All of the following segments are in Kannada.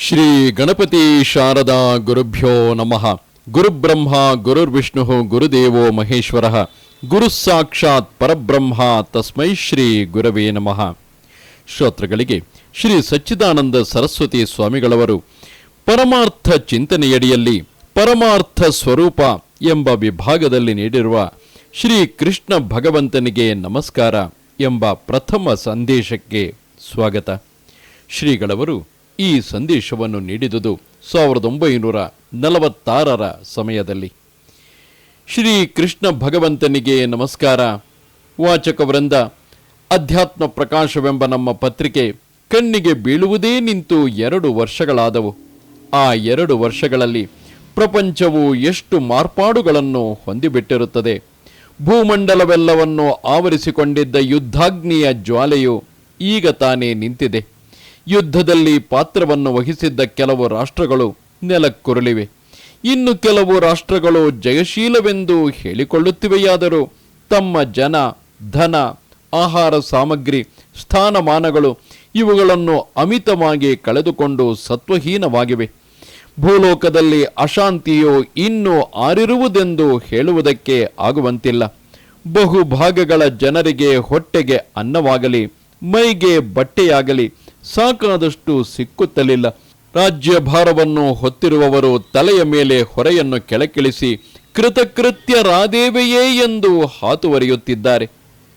ಶ್ರೀ ಗಣಪತಿ ಶಾರದಾ ಗುರುಭ್ಯೋ ನಮಃ. ಗುರುಬ್ರಹ್ಮ, ಗುರುರ್ವಿಷ್ಣು, ಗುರುದೇವೋ ಮಹೇಶ್ವರ. ಗುರು ಸಾಕ್ಷಾತ್ ಪರಬ್ರಹ್ಮ ತಸ್ಮೈ ಶ್ರೀ ಗುರವೇ ನಮಃ. ಶ್ರೋತೃಗಳಿಗೆ ಶ್ರೀ ಸಚ್ಚಿದಾನಂದ ಸರಸ್ವತಿ ಸ್ವಾಮಿಗಳವರು, ಪರಮಾರ್ಥ ಚಿಂತನೆಯಡಿಯಲ್ಲಿ ಪರಮಾರ್ಥ ಸ್ವರೂಪ ಎಂಬ ವಿಭಾಗದಲ್ಲಿ ನೀಡಿರುವ ಶ್ರೀ ಕೃಷ್ಣ ಭಗವಂತನಿಗೆ ನಮಸ್ಕಾರ ಎಂಬ ಪ್ರಥಮ ಸಂದೇಶಕ್ಕೆ ಸ್ವಾಗತ. ಶ್ರೀಗಳವರು ಈ ಸಂದೇಶವನ್ನು ನೀಡಿದುದು ಸಾವಿರದ ಒಂಬೈನೂರ ನಲವತ್ತಾರರ ಸಮಯದಲ್ಲಿ. ಶ್ರೀ ಕೃಷ್ಣ ಭಗವಂತನಿಗೆ ನಮಸ್ಕಾರ. ವಾಚಕ ವೃಂದ, ಅಧ್ಯಾತ್ಮ ಪ್ರಕಾಶವೆಂಬ ನಮ್ಮ ಪತ್ರಿಕೆ ಕಣ್ಣಿಗೆ ಬೀಳುವುದೇ ನಿಂತು ಎರಡು ವರ್ಷಗಳಾದವು. ಆ ಎರಡು ವರ್ಷಗಳಲ್ಲಿ ಪ್ರಪಂಚವು ಎಷ್ಟು ಮಾರ್ಪಾಡುಗಳನ್ನು ಹೊಂದಿಬಿಟ್ಟಿರುತ್ತದೆ. ಭೂಮಂಡಲವೆಲ್ಲವನ್ನು ಆವರಿಸಿಕೊಂಡಿದ್ದ ಯುದ್ಧಾಗ್ನಿಯ ಜ್ವಾಲೆಯು ಈಗ ತಾನೇ ನಿಂತಿದೆ. ಯುದ್ಧದಲ್ಲಿ ಪಾತ್ರವನ್ನು ವಹಿಸಿದ್ದ ಕೆಲವು ರಾಷ್ಟ್ರಗಳು ನೆಲಕ್ಕುರುಳಿವೆ. ಇನ್ನು ಕೆಲವು ರಾಷ್ಟ್ರಗಳು ಜಯಶೀಲವೆಂದು ಹೇಳಿಕೊಳ್ಳುತ್ತಿವೆಯಾದರೂ ತಮ್ಮ ಜನ, ಧನ, ಆಹಾರ ಸಾಮಗ್ರಿ, ಸ್ಥಾನಮಾನಗಳು ಇವುಗಳನ್ನು ಅಮಿತವಾಗಿ ಕಳೆದುಕೊಂಡು ಸತ್ವಹೀನವಾಗಿವೆ. ಭೂಲೋಕದಲ್ಲಿ ಅಶಾಂತಿಯು ಇನ್ನೂ ಆರಿರುವುದೆಂದು ಹೇಳುವುದಕ್ಕೆ ಆಗುವಂತಿಲ್ಲ. ಬಹುಭಾಗಗಳ ಜನರಿಗೆ ಹೊಟ್ಟೆಗೆ ಅನ್ನವಾಗಲಿ, ಮೈಗೆ ಬಟ್ಟೆಯಾಗಲಿ ಸಾಕಾದಷ್ಟು ಸಿಕ್ಕುತ್ತಲಿಲ್ಲ. ರಾಜ್ಯ ಭಾರವನ್ನು ಹೊತ್ತಿರುವವರು ತಲೆಯ ಮೇಲೆ ಹೊರೆಯನ್ನು ಕೆಳಕಿಳಿಸಿ ಕೃತಕೃತ್ಯರಾದೇವೆಯೇ ಎಂದು ಹಾತುವರಿಯುತ್ತಿದ್ದಾರೆ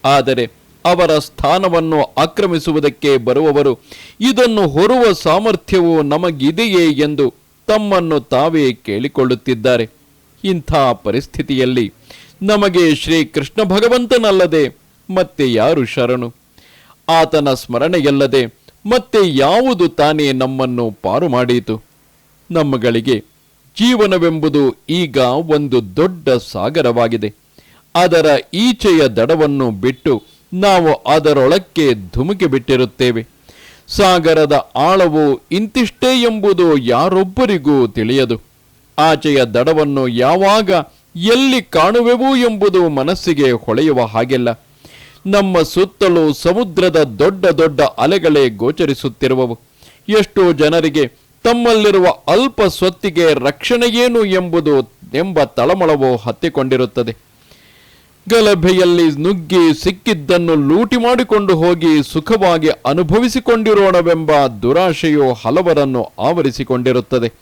ಆದರೆ ಅವರ ಸ್ಥಾನವನ್ನು ಆಕ್ರಮಿಸುವುದಕ್ಕೆ ಬರುವವರು ಇದನ್ನು ಹೊರುವ ಸಾಮರ್ಥ್ಯವು ನಮಗಿದೆಯೇ ಎಂದು ತಮ್ಮನ್ನು ತಾವೇ ಕೇಳಿಕೊಳ್ಳುತ್ತಿದ್ದಾರೆ. ಇಂಥ ಪರಿಸ್ಥಿತಿಯಲ್ಲಿ ನಮಗೆ ಶ್ರೀ ಕೃಷ್ಣ ಭಗವಂತನಲ್ಲದೆ ಮತ್ತೆ ಯಾರು ಶರಣು? ಆತನ ಸ್ಮರಣೆಯಲ್ಲದೆ ಮತ್ತೆ ಯಾವುದು ತಾನೇ ನಮ್ಮನ್ನು ಪಾರು ಮಾಡಿತು? ನಮ್ಮಗಳಿಗೆ ಜೀವನವೆಂಬುದು ಈಗ ಒಂದು ದೊಡ್ಡ ಸಾಗರವಾಗಿದೆ. ಅದರ ಈಚೆಯ ದಡವನ್ನು ಬಿಟ್ಟು ನಾವು ಅದರೊಳಕ್ಕೆ ಧುಮುಕಿ ಬಿಟ್ಟಿರುತ್ತೇವೆ. ಸಾಗರದ ಆಳವು ಇಂತಿಷ್ಟೇ ಎಂಬುದು ಯಾರೊಬ್ಬರಿಗೂ ತಿಳಿಯದು. ಆಚೆಯ ದಡವನ್ನು ಯಾವಾಗ ಎಲ್ಲಿ ಕಾಣುವೆವು ಎಂಬುದು ಮನಸ್ಸಿಗೆ ಹೊಳೆಯುವ ಹಾಗಿಲ್ಲ. ನಮ್ಮ ಸುತ್ತಲೂ ಸಮುದ್ರದ ದೊಡ್ಡ ದೊಡ್ಡ ಅಲೆಗಳೇ ಗೋಚರಿಸುತ್ತಿರುವವು. ಎಷ್ಟೋ ಜನರಿಗೆ ತಮ್ಮಲ್ಲಿರುವ ಅಲ್ಪ ಸ್ವತ್ತಿಗೆ ರಕ್ಷಣೆಯೇನು ಎಂಬುದು ಎಂಬ ತಳಮಳವು ಹತ್ತಿಕೊಂಡಿರುತ್ತದೆ. ಗಲಭೆಯಲ್ಲಿ ನುಗ್ಗಿ ಸಿಕ್ಕಿದ್ದನ್ನು ಲೂಟಿ ಮಾಡಿಕೊಂಡು ಹೋಗಿ ಸುಖವಾಗಿ ಅನುಭವಿಸಿಕೊಂಡಿರೋಣವೆಂಬ ದುರಾಶೆಯು ಹಲವರನ್ನು ಆವರಿಸಿಕೊಂಡಿರುತ್ತದೆ.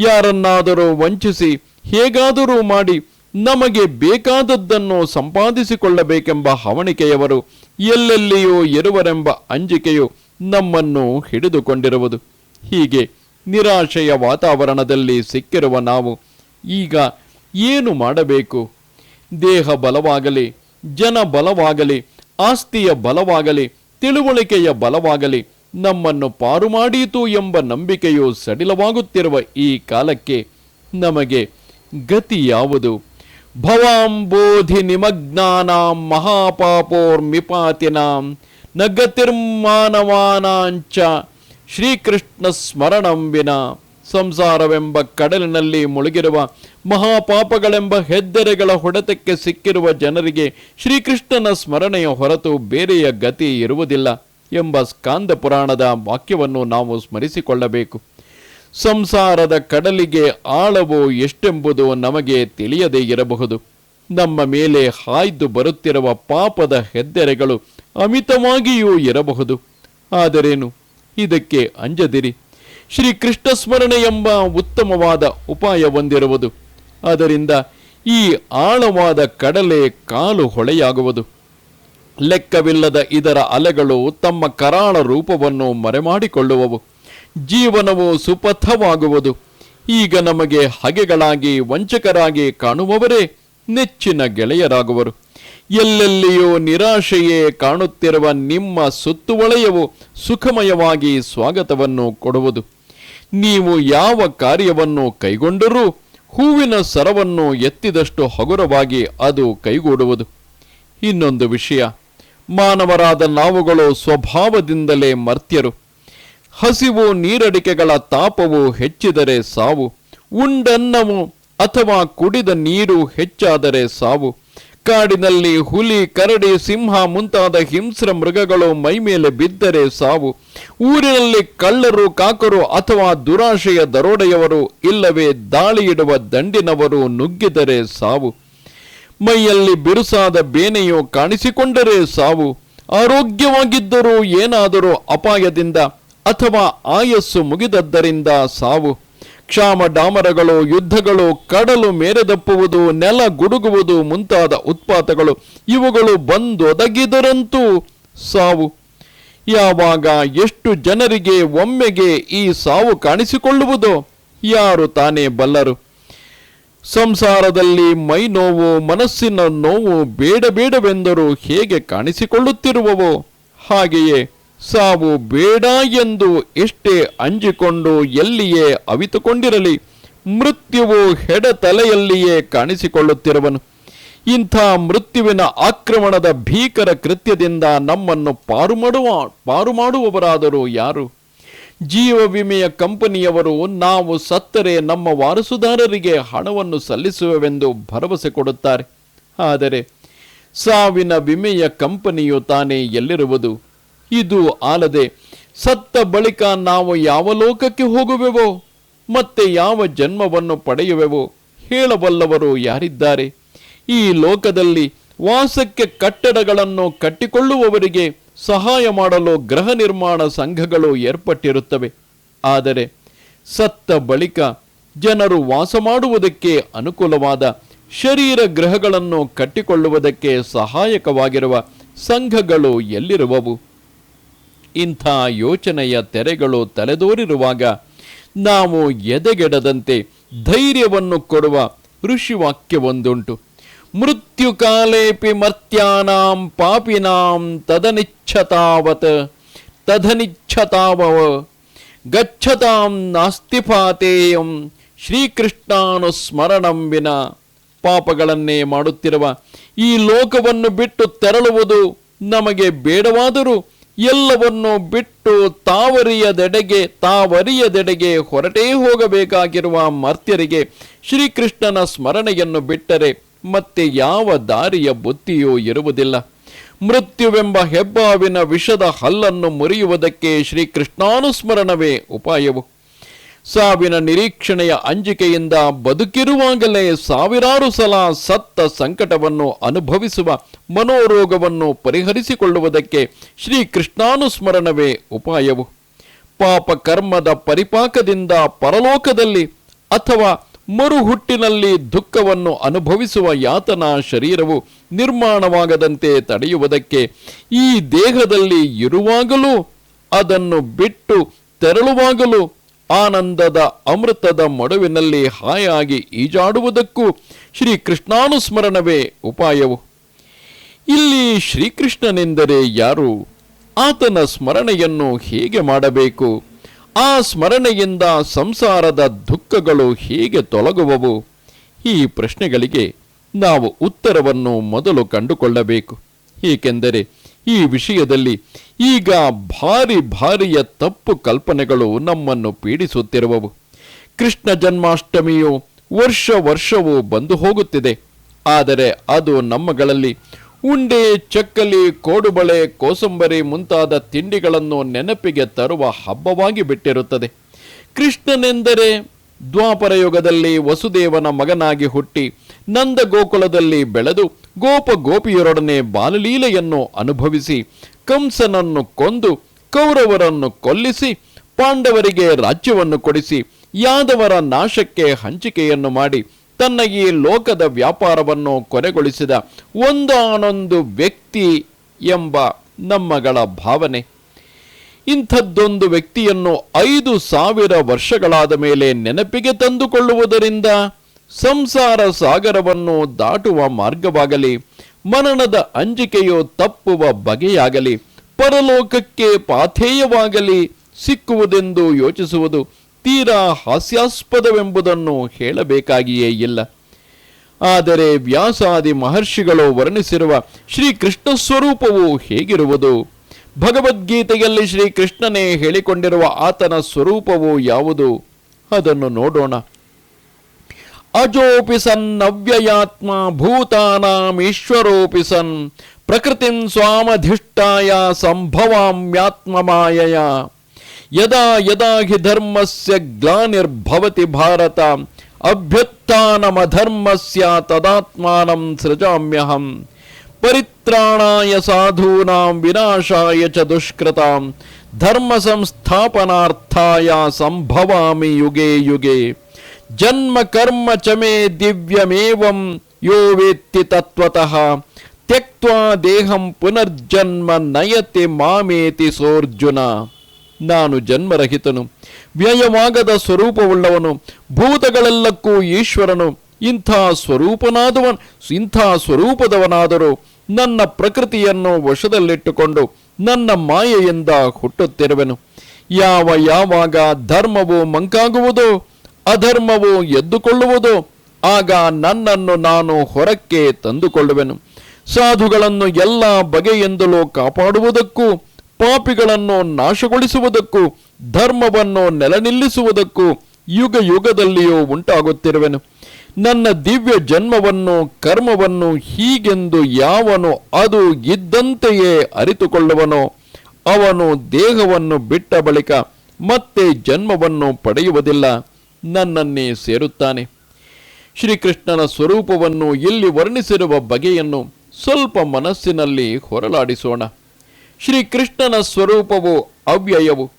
ಯಾರನ್ನಾದರೂ ವಂಚಿಸಿ ಹೇಗಾದರೂ ಮಾಡಿ ನಮಗೆ ಬೇಕಾದದ್ದನ್ನು ಸಂಪಾದಿಸಿಕೊಳ್ಳಬೇಕೆಂಬ ಹವಣಿಕೆಯವರು ಎಲ್ಲೆಲ್ಲಿಯೂ ಇರುವರೆಂಬ ಅಂಜಿಕೆಯು ನಮ್ಮನ್ನು ಹಿಡಿದುಕೊಂಡಿರುವುದು. ಹೀಗೆ ನಿರಾಶೆಯ ವಾತಾವರಣದಲ್ಲಿ ಸಿಕ್ಕಿರುವ ನಾವು ಈಗ ಏನು ಮಾಡಬೇಕು? ದೇಹ ಬಲವಾಗಲಿ, ಜನ ಬಲವಾಗಲಿ, ಆಸ್ತಿಯ ಬಲವಾಗಲಿ, ತಿಳುವಳಿಕೆಯ ಬಲವಾಗಲಿ ನಮ್ಮನ್ನು ಪಾರು ಮಾಡೀತು ಎಂಬ ನಂಬಿಕೆಯು ಸಡಿಲವಾಗುತ್ತಿರುವ ಈ ಕಾಲಕ್ಕೆ ನಮಗೆ ಗತಿ ಯಾವುದು ಭವಾಂಬೋಧಿ ನಿಮಗ್ನಾನಾಂ ಮಹಾಪಾಪೋರ್ಮಿಪಾತಿನಾಂ ನಗತಿರ್ಮಾನವಾನಾಂಚ ಗತಿರ್ಮಾನವಾನಾಂಚ ಶ್ರೀಕೃಷ್ಣ ಸ್ಮರಣಂ ವಿನ. ಸಂಸಾರವೆಂಬ ಕಡಲಿನಲ್ಲಿ ಮುಳುಗಿರುವ ಮಹಾಪಾಪಗಳೆಂಬ ಹೆದ್ದರೆಗಳ ಹೊಡೆತಕ್ಕೆ ಸಿಕ್ಕಿರುವ ಜನರಿಗೆ ಶ್ರೀಕೃಷ್ಣನ ಸ್ಮರಣೆಯ ಹೊರತು ಬೇರೆಯ ಗತಿ ಇರುವುದಿಲ್ಲ ಎಂಬ ಸ್ಕಾಂದ ಪುರಾಣದ ವಾಕ್ಯವನ್ನು ನಾವು ಸ್ಮರಿಸಿಕೊಳ್ಳಬೇಕು. ಸಂಸಾರದ ಕಡಲಿಗೆ ಆಳವು ಎಷ್ಟೆಂಬುದು ನಮಗೆ ತಿಳಿಯದೇ ಇರಬಹುದು. ನಮ್ಮ ಮೇಲೆ ಹಾಯ್ದು ಬರುತ್ತಿರುವ ಪಾಪದ ಹೆದ್ದರೆಗಳು ಅಮಿತವಾಗಿಯೂ ಇರಬಹುದು. ಆದರೇನು? ಇದಕ್ಕೆ ಅಂಜದಿರಿ. ಶ್ರೀ ಕೃಷ್ಣ ಸ್ಮರಣೆ ಎಂಬ ಉತ್ತಮವಾದ ಉಪಾಯ ಹೊಂದಿರುವುದು. ಅದರಿಂದ ಈ ಆಳವಾದ ಕಡಲೆ ಕಾಲು ಹೊಳೆಯಾಗುವುದು. ಲೆಕ್ಕವಿಲ್ಲದ ಇದರ ಅಲೆಗಳು ತಮ್ಮ ಕರಾಳ ರೂಪವನ್ನು ಮರೆಮಾಡಿಕೊಳ್ಳುವವು. ಜೀವನವು ಸುಪಥವಾಗುವುದು. ಈಗ ನಮಗೆ ಹಗೆಗಳಾಗಿ, ವಂಚಕರಾಗಿ ಕಾಣುವವರೇ ನೆಚ್ಚಿನ ಗೆಳೆಯರಾಗುವರು. ಎಲ್ಲೆಲ್ಲಿಯೂ ನಿರಾಶೆಯೇ ಕಾಣುತ್ತಿರುವ ನಿಮ್ಮ ಸುತ್ತುವಳೆಯವು ಸುಖಮಯವಾಗಿ ಸ್ವಾಗತವನ್ನು ಕೊಡುವುದು. ನೀವು ಯಾವ ಕಾರ್ಯವನ್ನು ಕೈಗೊಂಡರೂ ಹೂವಿನ ಸರವನ್ನು ಎತ್ತಿದಷ್ಟು ಹಗುರವಾಗಿ ಅದು ಕೈಗೂಡುವುದು. ಇನ್ನೊಂದು ವಿಷಯ, ಮಾನವರಾದ ನಾವುಗಳು ಸ್ವಭಾವದಿಂದಲೇ ಮರ್ತ್ಯರು. ಹಸಿವು ನೀರಡಿಕೆಗಳ ತಾಪವು ಹೆಚ್ಚಿದರೆ ಸಾವು, ಉಂಡನ್ನವು ಅಥವಾ ಕುಡಿದ ನೀರು ಹೆಚ್ಚಾದರೆ ಸಾವು. ಕಾಡಿನಲ್ಲಿ ಹುಲಿ, ಕರಡಿ, ಸಿಂಹ ಮುಂತಾದ ಹಿಂಸ್ರ ಮೃಗಗಳು ಮೈಮೇಲೆ ಬಿದ್ದರೆ ಸಾವು. ಊರಿನಲ್ಲಿ ಕಳ್ಳರು, ಕಾಕರು ಅಥವಾ ದುರಾಶೆಯ ದರೋಡೆಯವರು ಇಲ್ಲವೇ ದಾಳಿಯಿಡುವ ದಂಡಿನವರು ನುಗ್ಗಿದರೆ ಸಾವು. ಮೈಯಲ್ಲಿ ಬಿರುಸಾದ ಬೇನೆಯು ಕಾಣಿಸಿಕೊಂಡರೆ ಸಾವು. ಆರೋಗ್ಯವಾಗಿದ್ದರೂ ಏನಾದರೂ ಅಪಾಯದಿಂದ ಅಥವಾ ಆಯಸ್ಸು ಮುಗಿದದ್ದರಿಂದ ಸಾವು. ಕ್ಷಾಮ ಡಾಮರಗಳು ಯುದ್ಧಗಳು, ಕಡಲು ಮೇರೆದಪ್ಪುವುದು, ನೆಲ ಗುಡುಗುವುದು ಮುಂತಾದ ಉತ್ಪಾತಗಳು, ಇವುಗಳು ಬಂದೊದಗಿದರಂತೂ ಸಾವು. ಯಾವಾಗ ಎಷ್ಟು ಜನರಿಗೆ ಒಮ್ಮೆಗೆ ಈ ಸಾವು ಕಾಣಿಸಿಕೊಳ್ಳುವುದೋ, ಯಾರು ತಾನೇ ಬಲ್ಲರು. ಸಂಸಾರದಲ್ಲಿ ಮೈ ನೋವು, ಮನಸ್ಸಿನ ನೋವು ಬೇಡ ಬೇಡವೆಂದರೂ ಹೇಗೆ ಕಾಣಿಸಿಕೊಳ್ಳುತ್ತಿರುವವೋ, ಹಾಗೆಯೇ. ಸಾವು ಬೇಡ ಎಂದು ಎಷ್ಟೇ ಅಂಜಿಕೊಂಡು ಎಲ್ಲಿಯೇ ಅವಿತುಕೊಂಡಿರಲಿ, ಮೃತ್ಯುವು ಹೆಡ ತಲೆಯಲ್ಲಿಯೇ ಕಾಣಿಸಿಕೊಳ್ಳುತ್ತಿರುವನು. ಇಂಥ ಮೃತ್ಯುವಿನ ಆಕ್ರಮಣದ ಭೀಕರ ಕೃತ್ಯದಿಂದ ನಮ್ಮನ್ನು ಪಾರು ಮಾಡುವ ಪಾರು ಮಾಡುವವರಾದರೂ ಯಾರು? ಜೀವ ವಿಮೆಯ ಕಂಪನಿಯವರು ನಾವು ಸತ್ತರೆ ನಮ್ಮ ವಾರಸುದಾರರಿಗೆ ಹಣವನ್ನು ಸಲ್ಲಿಸುವೆವೆಂದು ಭರವಸೆ ಕೊಡುತ್ತಾರೆ. ಆದರೆ, ಸಾವಿನ ವಿಮೆಯ ಕಂಪನಿಯು ತಾನೇ ಎಲ್ಲಿರುವುದು? ಇದು ಆಲದೆ ಸತ್ತ ಬಳಿಕ ನಾವು ಯಾವ ಲೋಕಕ್ಕೆ ಹೋಗುವೆವೋ, ಮತ್ತೆ ಯಾವ ಜನ್ಮವನ್ನು ಪಡೆಯುವೆವೋ ಹೇಳಬಲ್ಲವರು ಯಾರಿದ್ದಾರೆ? ಈ ಲೋಕದಲ್ಲಿ ವಾಸಕ್ಕೆ ಕಟ್ಟಡಗಳನ್ನು ಕಟ್ಟಿಕೊಳ್ಳುವವರಿಗೆ ಸಹಾಯ ಮಾಡಲು ಗೃಹ ನಿರ್ಮಾಣ ಸಂಘಗಳು ಏರ್ಪಟ್ಟಿರುತ್ತವೆ. ಆದರೆ ಸತ್ತ ಬಳಿಕ ಜನರು ವಾಸ ಮಾಡುವುದಕ್ಕೆ ಅನುಕೂಲವಾದ ಶರೀರ ಗ್ರಹಗಳನ್ನು ಕಟ್ಟಿಕೊಳ್ಳುವುದಕ್ಕೆ ಸಹಾಯಕವಾಗಿರುವ ಸಂಘಗಳು ಎಲ್ಲಿರುವವು? ಇಂಥ ಯೋಚನೆಯ ತೆರೆಗಳು ತಲೆದೋರಿರುವಾಗ ನಾವು ಎದೆಗೆಡದಂತೆ ಧೈರ್ಯವನ್ನು ಕೊಡುವ ಋಷಿವಾಕ್ಯವೊಂದುಂಟು ಮೃತ್ಯುಕಾಲೇಪಿ ಮರ್ತ್ಯಾನಾಂ ಪಾಪಿನಾಂ ತದನಿಚ್ಛತಾವತ್, ತದನಿಚ್ಛತಾವವ. ಗಚ್ಚತಾಂ ನಾಸ್ತಿಪಾತೇಯಂ ಶ್ರೀಕೃಷ್ಣಾನುಸ್ಮರಣಂ ವಿನ. ಪಾಪಗಳನ್ನೇ ಮಾಡುತ್ತಿರುವ ಈ ಲೋಕವನ್ನು ಬಿಟ್ಟು ತೆರಳುವುದು ನಮಗೆ ಬೇಡವಾದರೂ ಎಲ್ಲವನ್ನು ಬಿಟ್ಟು ತಾವರಿಯದೆಡೆಗೆ ತಾವರಿಯದೆಡೆಗೆ ಹೊರಟೇ ಹೋಗಬೇಕಾಗಿರುವ ಮರ್ತ್ಯರಿಗೆ ಶ್ರೀಕೃಷ್ಣನ ಸ್ಮರಣೆಯನ್ನು ಬಿಟ್ಟರೆ ಮತ್ತೆ ಯಾವ ದಾರಿಯ ಬುತ್ತಿಯೂ ಇರುವುದಿಲ್ಲ. ಮೃತ್ಯುವೆಂಬ ಹೆಬ್ಬಾವಿನ ವಿಷದ ಹಲ್ಲನ್ನು ಮುರಿಯುವುದಕ್ಕೆ ಶ್ರೀಕೃಷ್ಣಾನುಸ್ಮರಣವೇ ಉಪಾಯವು. ಸಾವಿನ ನಿರೀಕ್ಷಣೆಯ ಅಂಜಿಕೆಯಿಂದ ಬದುಕಿರುವಾಗಲೇ ಸಾವಿರಾರು ಸಲ ಸತ್ತ ಸಂಕಟವನ್ನು ಅನುಭವಿಸುವ ಮನೋರೋಗವನ್ನು ಪರಿಹರಿಸಿಕೊಳ್ಳುವುದಕ್ಕೆ ಶ್ರೀ ಕೃಷ್ಣಾನುಸ್ಮರಣವೇ ಉಪಾಯವು. ಪಾಪ ಕರ್ಮದ ಪರಿಪಾಕದಿಂದ ಪರಲೋಕದಲ್ಲಿ ಅಥವಾ ಮರುಹುಟ್ಟಿನಲ್ಲಿ ದುಃಖವನ್ನು ಅನುಭವಿಸುವ ಯಾತನಾ ಶರೀರವು ನಿರ್ಮಾಣವಾಗದಂತೆ ತಡೆಯುವುದಕ್ಕೆ ಈ ದೇಹದಲ್ಲಿ ಇರುವಾಗಲೂ ಅದನ್ನು ಬಿಟ್ಟು ತೆರಳುವಾಗಲೂ ಆನಂದದ ಅಮೃತದ ಮಡುವಿನಲ್ಲಿ ಹಾಯಾಗಿ ಈಜಾಡುವುದಕ್ಕೂ ಶ್ರೀ ಕೃಷ್ಣಾನುಸ್ಮರಣವೇ ಉಪಾಯವು. ಇಲ್ಲಿ ಶ್ರೀಕೃಷ್ಣನೆಂದರೆ ಯಾರು? ಆತನ ಸ್ಮರಣೆಯನ್ನು ಹೇಗೆ ಮಾಡಬೇಕು? ಆ ಸ್ಮರಣೆಯಿಂದ ಸಂಸಾರದ ದುಃಖಗಳು ಹೇಗೆ ತೊಲಗುವವು? ಈ ಪ್ರಶ್ನೆಗಳಿಗೆ ನಾವು ಉತ್ತರವನ್ನು ಮೊದಲು ಕಂಡುಕೊಳ್ಳಬೇಕು. ಏಕೆಂದರೆ ಈ ವಿಷಯದಲ್ಲಿ ಈಗ ಭಾರಿ ಭಾರಿಯ ತಪ್ಪು ಕಲ್ಪನೆಗಳು ನಮ್ಮನ್ನು ಪೀಡಿಸುತ್ತಿರುವವು. ಕೃಷ್ಣ ಜನ್ಮಾಷ್ಟಮಿಯು ವರ್ಷ ವರ್ಷವೂ ಬಂದು ಹೋಗುತ್ತಿದೆ. ಆದರೆ ಅದು ನಮ್ಮಗಳಲ್ಲಿ ಉಂಡೆ, ಚಕ್ಕಲಿ, ಕೋಡುಬಳೆ, ಕೋಸಂಬರಿ ಮುಂತಾದ ತಿಂಡಿಗಳನ್ನು ನೆನಪಿಗೆ ತರುವ ಹಬ್ಬವಾಗಿ ಬಿಟ್ಟಿರುತ್ತದೆ. ಕೃಷ್ಣನೆಂದರೆ ದ್ವಾಪರ ಯುಗದಲ್ಲಿ ವಸುದೇವನ ಮಗನಾಗಿ ಹುಟ್ಟಿ ನಂದ ಗೋಕುಲದಲ್ಲಿ ಬೆಳೆದು ಗೋಪ ಗೋಪಿಯರೊಡನೆ ಬಾಲಲೀಲೆಯನ್ನು ಅನುಭವಿಸಿ ಕಂಸನನ್ನು ಕೊಂದು ಕೌರವರನ್ನು ಕೊಲ್ಲಿಸಿ ಪಾಂಡವರಿಗೆ ರಾಜ್ಯವನ್ನು ಕೊಡಿಸಿ ಯಾದವರ ನಾಶಕ್ಕೆ ಹಂಚಿಕೆಯನ್ನು ಮಾಡಿ ತನ್ನ ಈ ಲೋಕದ ವ್ಯಾಪಾರವನ್ನು ಕೊನೆಗೊಳಿಸಿದ ಒಂದಾನೊಂದು ವ್ಯಕ್ತಿ ಎಂಬ ನಮ್ಮಗಳ ಭಾವನೆ. ಇಂಥದ್ದೊಂದು ವ್ಯಕ್ತಿಯನ್ನು ಐದು ಸಾವಿರ ವರ್ಷಗಳಾದ ಮೇಲೆ ನೆನಪಿಗೆ ತಂದುಕೊಳ್ಳುವುದರಿಂದ ಸಂಸಾರ ಸಾಗರವನ್ನು ದಾಟುವ ಮಾರ್ಗವಾಗಲಿ, ಮರಣದ ಅಂಜಿಕೆಯು ತಪ್ಪುವ ಬಗೆಯಾಗಲಿ, ಪರಲೋಕಕ್ಕೆ ಪಾಥೇಯವಾಗಲಿ ಸಿಕ್ಕುವುದೆಂದು ಯೋಚಿಸುವುದು ತೀರಾ ಹಾಸ್ಯಾಸ್ಪದವೆಂಬುದನ್ನು ಹೇಳಬೇಕಾಗಿಯೇ ಇಲ್ಲ. ಆದರೆ ವ್ಯಾಸಾದಿ ಮಹರ್ಷಿಗಳು ವರ್ಣಿಸಿರುವ ಶ್ರೀಕೃಷ್ಣ ಸ್ವರೂಪವು ಹೇಗಿರುವುದು? ಭಗವದ್ಗೀತೆಯಲ್ಲಿ ಶ್ರೀಕೃಷ್ಣನೇ ಹೇಳಿಕೊಂಡಿರುವ ಆತನ ಸ್ವರೂಪವು ಯಾವುದು? ಅದನ್ನು ನೋಡೋಣ. ಅಜೋಪಿ ಸನ್ ಅವ್ಯಯಾತ್ಮ ಭೂತಾನಾಂ ಈಶ್ವರೋಪಿ ಸನ್ ಪ್ರಕೃತಿಂ ಸ್ವಾಮಧಿಷ್ಠಾಯ ಸಂಭವಾಮ್ಯಾತ್ಮಮಾಯಯ ಯದಾ ಯದಾ ಹಿ ಧರ್ಮಸ್ಯ ಗ್ಲಾನಿರ್ಭವತಿ ಭಾರತ ಅಭ್ಯುತ್ಥಾನಮಧರ್ಮಸ್ಯ ತದಾತ್ಮಾನಂ ಸೃಜಾಮ್ಯಹಂ. ಪರಿತ್ರಾಣಾಯ ಸಾಧೂನಾಂ ವಿನಾಶಾಯ ಚ ದುಷ್ಕೃತಾಂ ಧರ್ಮ ಸಂಸ್ಥಾಪನಾರ್ಥಾಯ ಸಂಭವಾಮಿ ಯುಗೆ ಯುಗೆ. ಜನ್ಮ ಕರ್ಮ ಚಮೇ ದಿವ್ಯಮೇವಂ ಯೋ ವೇತ್ತಿ ತತ್ವತಃ. ತ್ಯಕ್ವಾ ದೇಹಂ ಪುನರ್ಜನ್ಮ ನಯತಿ ಮಾಮೇತಿ ಸೋರ್ಜುನ. ನಾನು ಜನ್ಮರಹಿತನು, ವ್ಯಯವಾಗದ ಸ್ವರೂಪವುಳ್ಳವನು, ಭೂತಗಳೆಲ್ಲಕ್ಕೂ ಈಶ್ವರನು, ಇಂಥ ಸ್ವರೂಪನಾದವನ್ ಇಂಥ ಸ್ವರೂಪದವನಾದರೂ ನನ್ನ ಪ್ರಕೃತಿಯನ್ನು ವಶದಲ್ಲಿಟ್ಟುಕೊಂಡು ನನ್ನ ಮಾಯೆಯಿಂದ ಹುಟ್ಟುತ್ತಿರುವೆನು. ಯಾವ ಯಾವಾಗ ಧರ್ಮವು ಮಂಕಾಗುವುದೋ, ಅಧರ್ಮವು ಎದ್ದುಕೊಳ್ಳುವುದೋ, ಆಗ ನನ್ನನ್ನು ನಾನು ಹೊರಕ್ಕೆ ತಂದುಕೊಳ್ಳುವೆನು. ಸಾಧುಗಳನ್ನು ಎಲ್ಲ ಬಗೆಯಿಂದಲೂ ಕಾಪಾಡುವುದಕ್ಕೂ, ಪಾಪಿಗಳನ್ನು ನಾಶಗೊಳಿಸುವುದಕ್ಕೂ, ಧರ್ಮವನ್ನು ನೆಲನಿಲ್ಲಿಸುವುದಕ್ಕೂ ಯುಗ ಯುಗದಲ್ಲಿಯೂ ಉಂಟಾಗುತ್ತಿರುವೆನು. ನನ್ನ ದಿವ್ಯ ಜನ್ಮವನ್ನು, ಕರ್ಮವನ್ನು ಹೀಗೆಂದು ಯಾವನು ಅದು ಇದ್ದಂತೆಯೇ ಅರಿತುಕೊಳ್ಳುವನೋ. ಅವನು ದೇಹವನ್ನು ಬಿಟ್ಟ ಬಳಿಕ ಮತ್ತೆ ಜನ್ಮವನ್ನು ಪಡೆಯುವುದಿಲ್ಲ. ನನ್ನನ್ನೇ ಸೇರುತ್ತಾನೆ. ಶ್ರೀಕೃಷ್ಣನ ಸ್ವರೂಪವನ್ನು ಇಲ್ಲಿ ವರ್ಣಿಸಿರುವ ಬಗೆಯನ್ನು ಸ್ವಲ್ಪ ಮನಸ್ಸಿನಲ್ಲಿ ಹೊರಲಾಡಿಸೋಣ. ಶ್ರೀಕೃಷ್ಣನ ಸ್ವರೂಪವು ಅವ್ಯಯವು.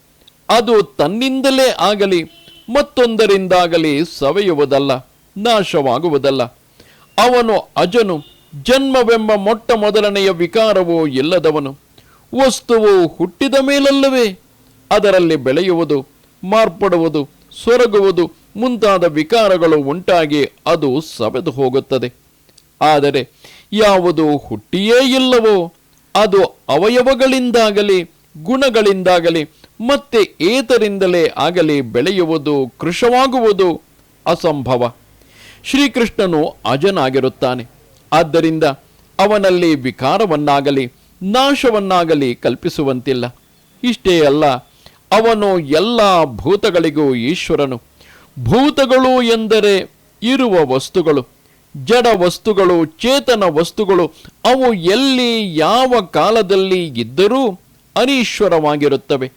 ಅದು ತನ್ನಿಂದಲೇ ಆಗಲಿ, ಮತ್ತೊಂದರಿಂದಾಗಲಿ ಸವೆಯುವುದಲ್ಲ. ನಾಶವಾಗುವುದಲ್ಲ. ಅವನು ಅಜನು, ಜನ್ಮವೆಂಬ ಮೊಟ್ಟ ಮೊದಲನೆಯ ವಿಕಾರವೂ ಇಲ್ಲದವನು. ವಸ್ತುವು ಹುಟ್ಟಿದ ಮೇಲಲ್ಲವೇ? ಅದರಲ್ಲಿ ಬೆಳೆಯುವುದು, ಮಾರ್ಪಡುವುದು, ಸೊರಗುವುದು ಮುಂತಾದ ವಿಕಾರಗಳು ಉಂಟಾಗಿ ಅದು ಸವೆದು ಹೋಗುತ್ತದೆ. ಆದರೆ ಯಾವುದು ಹುಟ್ಟಿಯೇ ಇಲ್ಲವೋ, ಅದು ಅವಯವಗಳಿಂದಾಗಲಿ, ಗುಣಗಳಿಂದಾಗಲಿ, ಮತ್ತೆ ಏತರಿಂದಲೇ ಆಗಲಿ ಬೆಳೆಯುವುದು ಕೃಶವಾಗುವುದು ಅಸಂಭವ. ಶ್ರೀಕೃಷ್ಣನು ಅಜನಾಗಿರುತ್ತಾನೆ. ಆದ್ದರಿಂದ ಅವನಲ್ಲಿ ವಿಕಾರವನ್ನಾಗಲಿ, ನಾಶವನ್ನಾಗಲಿ ಕಲ್ಪಿಸುವಂತಿಲ್ಲ. ಇಷ್ಟೇ ಅಲ್ಲ, ಅವನು ಎಲ್ಲ ಭೂತಗಳಿಗೂ ಈಶ್ವರನು. ಭೂತಗಳು ಎಂದರೆ ಇರುವ ವಸ್ತುಗಳು, ಜಡ ವಸ್ತುಗಳು, ಚೇತನ ವಸ್ತುಗಳು, ಅವು ಎಲ್ಲಿ ಯಾವ ಕಾಲದಲ್ಲಿ ಇದ್ದರೂ ಅನೀಶ್ವರವಾಗಿರುತ್ತವೆ,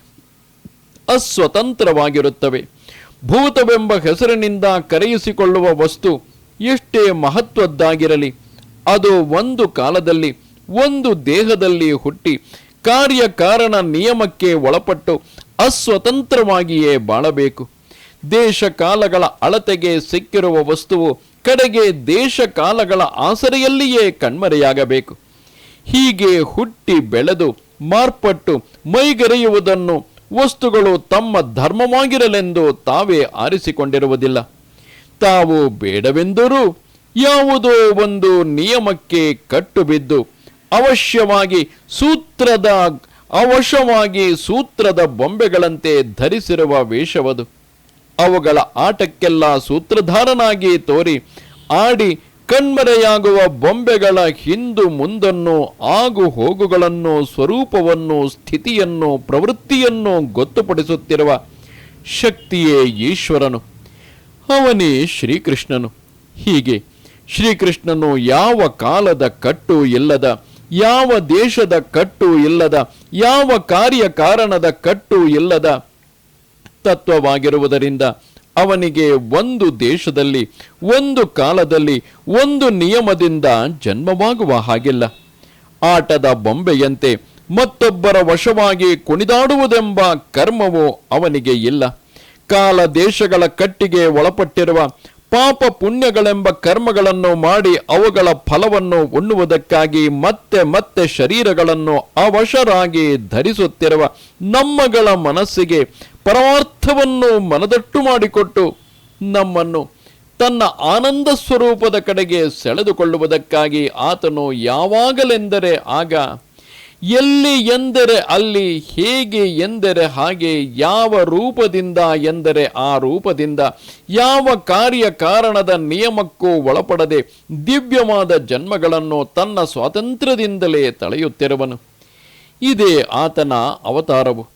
ಅಸ್ವತಂತ್ರವಾಗಿರುತ್ತವೆ. ಭೂತವೆಂಬ ಹೆಸರಿನಿಂದ ಕರೆಯಿಸಿಕೊಳ್ಳುವ ವಸ್ತು ಎಷ್ಟೇ ಮಹತ್ವದ್ದಾಗಿರಲಿ, ಅದು ಒಂದು ಕಾಲದಲ್ಲಿ, ಒಂದು ದೇಹದಲ್ಲಿ ಹುಟ್ಟಿ ಕಾರ್ಯಕಾರಣ ನಿಯಮಕ್ಕೆ ಒಳಪಟ್ಟು ಅಸ್ವತಂತ್ರವಾಗಿಯೇ ಬಾಳಬೇಕು. ದೇಶ ಕಾಲಗಳ ಅಳತೆಗೆ ಸಿಕ್ಕಿರುವ ವಸ್ತುವು ಕಡೆಗೆ ದೇಶ ಕಾಲಗಳ ಆಸರೆಯಲ್ಲಿಯೇ ಕಣ್ಮರೆಯಾಗಬೇಕು. ಹೀಗೆ ಹುಟ್ಟಿ ಬೆಳೆದು ಮಾರ್ಪಟ್ಟು ಮೈಗೆರೆಯುವುದನ್ನು ವಸ್ತುಗಳು ತಮ್ಮ ಧರ್ಮವಾಗಿರಲೆಂದು ತಾವೇ ಆರಿಸಿಕೊಂಡಿರುವುದಿಲ್ಲ. ತಾವು ಬೇಡವೆಂದರೂ ಯಾವುದೋ ಒಂದು ನಿಯಮಕ್ಕೆ ಕಟ್ಟುಬಿದ್ದು, ಅವಶ್ಯವಾಗಿ ಸೂತ್ರದ ಅವಶ್ಯವಾಗಿ ಸೂತ್ರದ ಬೊಂಬೆಗಳಂತೆ ಧರಿಸಿರುವ ವೇಷವದು. ಅವುಗಳ ಆಟಕ್ಕೆಲ್ಲ ಸೂತ್ರಧಾರನಾಗಿ ತೋರಿ ಆಡಿ ಕಣ್ಮರೆಯಾಗುವ ಬೊಂಬೆಗಳ ಹಿಂದು ಮುಂದನ್ನು, ಆಗು ಹೋಗುಗಳನ್ನು, ಸ್ವರೂಪವನ್ನು, ಸ್ಥಿತಿಯನ್ನು, ಪ್ರವೃತ್ತಿಯನ್ನು ಗೊತ್ತುಪಡಿಸುತ್ತಿರುವ ಶಕ್ತಿಯೇ ಈಶ್ವರನು. ಅವನೇ ಶ್ರೀಕೃಷ್ಣನು. ಹೀಗೆ ಶ್ರೀಕೃಷ್ಣನು ಯಾವ ಕಾಲದ ಕಟ್ಟು ಇಲ್ಲದ, ಯಾವ ದೇಶದ ಕಟ್ಟು ಇಲ್ಲದ, ಯಾವ ಕಾರ್ಯ ಕಾರಣದ ಕಟ್ಟು ಇಲ್ಲದ ತತ್ವವಾಗಿರುವುದರಿಂದ ಅವನಿಗೆ ಒಂದು ದೇಶದಲ್ಲಿ, ಒಂದು ಕಾಲದಲ್ಲಿ, ಒಂದು ನಿಯಮದಿಂದ ಜನ್ಮವಾಗುವ ಹಾಗಿಲ್ಲ. ಆಟದ ಬೊಂಬೆಯಂತೆ ಮತ್ತೊಬ್ಬರ ವಶವಾಗಿ ಕುಣಿದಾಡುವುದೆಂಬ ಕರ್ಮವು ಅವನಿಗೆ ಇಲ್ಲ. ಕಾಲ ದೇಶಗಳ ಕಟ್ಟಿಗೆ ಒಳಪಟ್ಟಿರುವ ಪಾಪ ಪುಣ್ಯಗಳೆಂಬ ಕರ್ಮಗಳನ್ನು ಮಾಡಿ ಅವುಗಳ ಫಲವನ್ನು ಉಣ್ಣುವುದಕ್ಕಾಗಿ ಮತ್ತೆ ಮತ್ತೆ ಶರೀರಗಳನ್ನು ಅವಶರಾಗಿ ಧರಿಸುತ್ತಿರುವ ನಮ್ಮಗಳ ಮನಸ್ಸಿಗೆ ಪರಮಾರ್ಥವನ್ನು ಮನದಟ್ಟು ಮಾಡಿಕೊಟ್ಟು ನಮ್ಮನ್ನು ತನ್ನ ಆನಂದ ಸ್ವರೂಪದ ಕಡೆಗೆ ಸೆಳೆದುಕೊಳ್ಳುವುದಕ್ಕಾಗಿ ಆತನು ಯಾವಾಗಲೆಂದರೆ ಆಗ ಎಲ್ಲಿ ಎಂದರೆ ಅಲ್ಲಿ, ಹೇಗೆ ಎಂದರೆ ಹಾಗೆ, ಯಾವ ರೂಪದಿಂದ ಎಂದರೆ ಆ ರೂಪದಿಂದ, ಯಾವ ಕಾರ್ಯ ಕಾರಣದ ನಿಯಮಕ್ಕೂ ಒಳಪಡದೆ ದಿವ್ಯವಾದ ಜನ್ಮಗಳನ್ನು ತನ್ನ ಸ್ವಾತಂತ್ರ್ಯದಿಂದಲೇ ತಳೆಯುತ್ತಿರುವನು. ಇದೇ ಆತನ ಅವತಾರವು.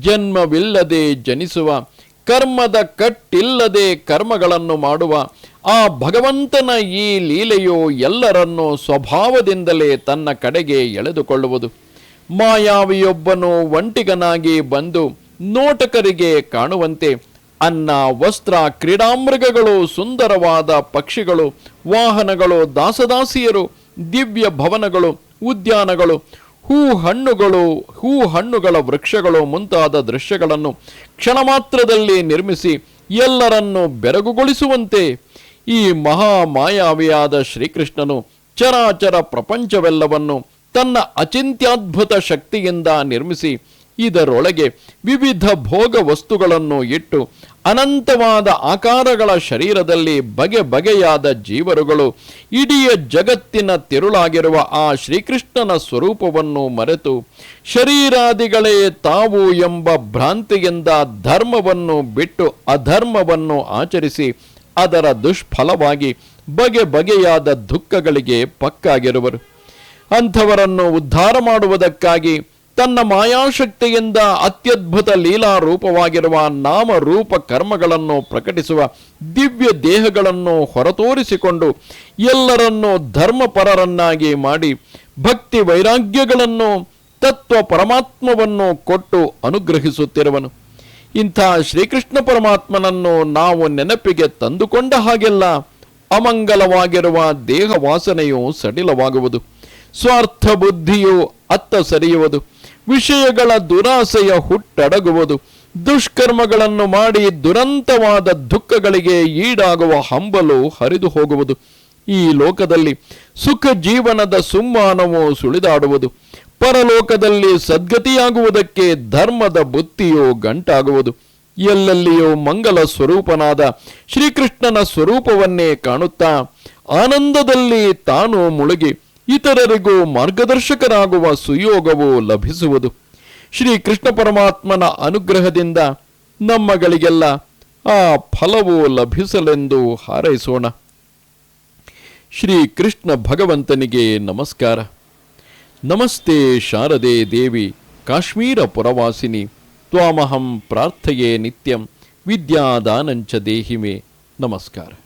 ಜನ್ಮವಿಲ್ಲದೆ ಜನಿಸುವ, ಕರ್ಮದ ಕಟ್ಟಿಲ್ಲದೆ ಕರ್ಮಗಳನ್ನು ಮಾಡುವ, ಆ ಭಗವಂತನ ಈ ಲೀಲೆಯು ಎಲ್ಲರನ್ನೂ ಸ್ವಭಾವದಿಂದಲೇ ತನ್ನ ಕಡೆಗೆ ಎಳೆದುಕೊಳ್ಳುವುದು. ಮಾಯಾವಿಯೊಬ್ಬನು ಒಂಟಿಗನಾಗಿ ಬಂದು ನೋಟಕರಿಗೆ ಕಾಣುವಂತೆ ಅನ್ನ, ವಸ್ತ್ರ, ಕ್ರೀಡಾಮೃಗಗಳು, ಸುಂದರವಾದ ಪಕ್ಷಿಗಳು, ವಾಹನಗಳು, ದಾಸದಾಸಿಯರು, ದಿವ್ಯ ಭವನಗಳು, ಉದ್ಯಾನಗಳು ಹೂ ಹಣ್ಣುಗಳು ಹೂ ಹಣ್ಣುಗಳ ವೃಕ್ಷಗಳು ಮುಂತಾದ ದೃಶ್ಯಗಳನ್ನು ಕ್ಷಣ ಮಾತ್ರದಲ್ಲಿ ನಿರ್ಮಿಸಿ ಎಲ್ಲರನ್ನು ಬೆರಗುಗೊಳಿಸುವಂತೆ ಈ ಮಹಾ ಮಾಯಾವಿಯಾದ ಶ್ರೀಕೃಷ್ಣನು ಚರಾಚರ ಪ್ರಪಂಚವೆಲ್ಲವನ್ನು ತನ್ನ ಅಚಿಂತ್ಯದ್ಭುತ ಶಕ್ತಿಯಿಂದ ನಿರ್ಮಿಸಿ ಇದರೊಳಗೆ ವಿವಿಧ ಭೋಗ ವಸ್ತುಗಳನ್ನು ಇಟ್ಟು ಅನಂತವಾದ ಆಕಾರಗಳ ಶರೀರದಲ್ಲಿ ಬಗೆ ಬಗೆಯಾದ ಜೀವರುಗಳು ಇಡೀ ಜಗತ್ತಿನ ತಿರುಳಾಗಿರುವ ಆ ಶ್ರೀಕೃಷ್ಣನ ಸ್ವರೂಪವನ್ನು ಮರೆತು ಶರೀರಾದಿಗಳೇ ತಾವು ಎಂಬ ಭ್ರಾಂತಿಯಿಂದ ಧರ್ಮವನ್ನು ಬಿಟ್ಟು ಅಧರ್ಮವನ್ನು ಆಚರಿಸಿ ಅದರ ದುಷ್ಫಲವಾಗಿ ಬಗೆ ಬಗೆಯಾದ ದುಃಖಗಳಿಗೆ ಪಕ್ಕಾಗಿರುವರು. ಅಂಥವರನ್ನು ಉದ್ಧಾರ ಮಾಡುವುದಕ್ಕಾಗಿ ತನ್ನ ಮಾಯಾಶಕ್ತಿಯಿಂದ ಅತ್ಯದ್ಭುತ ಲೀಲಾ ರೂಪವಾಗಿರುವ ನಾಮ ರೂಪ ಕರ್ಮಗಳನ್ನು ಪ್ರಕಟಿಸುವ ದಿವ್ಯ ದೇಹಗಳನ್ನು ಹೊರತೋರಿಸಿಕೊಂಡು ಎಲ್ಲರನ್ನೂ ಧರ್ಮಪರರನ್ನಾಗಿ ಮಾಡಿ ಭಕ್ತಿ ವೈರಾಗ್ಯಗಳನ್ನು ತತ್ವ ಪರಮಾತ್ಮವನ್ನು ಕೊಟ್ಟು ಅನುಗ್ರಹಿಸುತ್ತಿರುವನು. ಇಂಥ ಶ್ರೀಕೃಷ್ಣ ಪರಮಾತ್ಮನನ್ನು ನಾವು ನೆನಪಿಗೆ ತಂದುಕೊಂಡ ಹಾಗೆಲ್ಲ ಅಮಂಗಲವಾಗಿರುವ ದೇಹ ವಾಸನೆಯು ಸಡಿಲವಾಗುವುದು. ಸ್ವಾರ್ಥ ಬುದ್ಧಿಯು ಅತ್ತ ಸರಿಯುವುದು, ವಿಷಯಗಳ ದುರಾಸೆಯ ಹುಟ್ಟಡಗುವುದು, ದುಷ್ಕರ್ಮಗಳನ್ನು ಮಾಡಿ ದುರಂತವಾದ ದುಃಖಗಳಿಗೆ ಈಡಾಗುವ ಹಂಬಲು ಹರಿದು ಹೋಗುವುದು. ಈ ಲೋಕದಲ್ಲಿ ಸುಖ ಜೀವನದ ಸುಮ್ಮಾನವು ಸುಳಿದಾಡುವುದು. ಪರಲೋಕದಲ್ಲಿ ಸದ್ಗತಿಯಾಗುವುದಕ್ಕೆ ಧರ್ಮದ ಬುತ್ತಿಯು ಗಂಟಾಗುವುದು. ಎಲ್ಲೆಲ್ಲಿಯೂ ಮಂಗಲ ಸ್ವರೂಪನಾದ ಶ್ರೀಕೃಷ್ಣನ ಸ್ವರೂಪವನ್ನೇ ಕಾಣುತ್ತಾ ಆನಂದದಲ್ಲಿ ತಾನು ಮುಳುಗಿ ಇತರರಿಗೂ ಮಾರ್ಗದರ್ಶಕರಾಗುವ ಸುಯೋಗವು ಲಭಿಸುವುದು. ಶ್ರೀ ಕೃಷ್ಣ ಪರಮಾತ್ಮನ ಅನುಗ್ರಹದಿಂದ ನಮ್ಮಗಳಿಗೆಲ್ಲ ಆ ಫಲವು ಲಭಿಸಲೆಂದು ಹಾರೈಸೋಣ. ಶ್ರೀ ಕೃಷ್ಣ ಭಗವಂತನಿಗೆ ನಮಸ್ಕಾರ. ನಮಸ್ತೆ ಶಾರದೆ ದೇವಿ, ಕಾಶ್ಮೀರ ಪುರವಾಸಿನಿ, ತ್ವಾಮಹಂ ಪ್ರಾರ್ಥೆಯೇ ನಿತ್ಯಂ, ವಿದ್ಯಾದಾನಂಚ ದೇಹಿಮೆ. ನಮಸ್ಕಾರ.